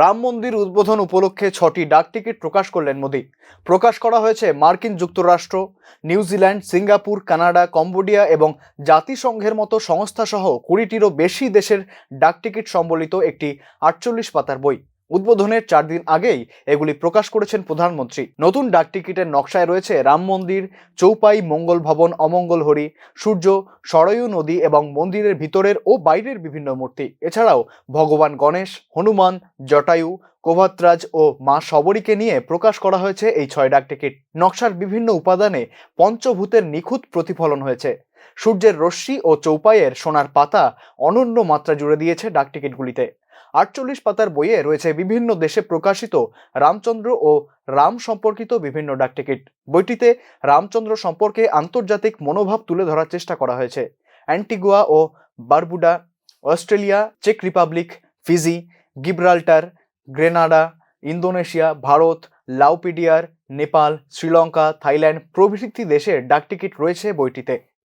রাম মন্দির উদ্বোধন উপলক্ষে ছটি ডাকটিকিট প্রকাশ করলেন মোদী। প্রকাশ করা হয়েছে মার্কিন যুক্তরাষ্ট্র নিউজিল্যান্ড সিঙ্গাপুর, কানাডা, কম্বোডিয়া এবং জাতিসংঘের মতো সংস্থাসহ কুড়িটিরও বেশি দেশের ডাকটিকিট সম্বলিত একটি আটচল্লিশ পাতার বই। উদ্বোধনের চার দিন আগেই এগুলি প্রকাশ করেছেন প্রধানমন্ত্রী। নতুন ডাকটিকিটের নকশায় রয়েছে রাম মন্দির, চৌপাই, মঙ্গল ভবন, অমঙ্গল হরি, সূর্য, সরয়ু নদী এবং মন্দিরের ভিতরের ও বাইরের বিভিন্ন মূর্তি। এছাড়াও ভগবান গণেশ, হনুমান, জটায়ু কোভাত্রাজ ও মা সবরীকে নিয়ে প্রকাশ করা হয়েছে এই ছয় ডাকটিকিট নকশার বিভিন্ন উপাদানে পঞ্চভূতের নিখুঁত প্রতিফলন হয়েছে। সূর্যের রশ্মি ও চৌপাইয়ের সোনার পাতা অনন্য মাত্রা জুড়ে দিয়েছে ডাক টিকিটগুলিতে। আটচল্লিশ পাতার বইয়ে রয়েছে বিভিন্ন দেশে প্রকাশিত রামচন্দ্র ও রাম সম্পর্কিত বিভিন্ন ডাক টিকিট। বইটিতে রামচন্দ্র সম্পর্কে আন্তর্জাতিক মনোভাব তুলে ধরার চেষ্টা করা হয়েছে। অ্যান্টিগুয়া ও Barbuda, Australia, check Republic, Fiji, Gibraltar, Grenada, Indonesia, Bharat লাউপিডিয়ার Nepal, Sri Lanka, Thailand প্রভৃতি দেশের ডাক টিকিট রয়েছে বইটিতে।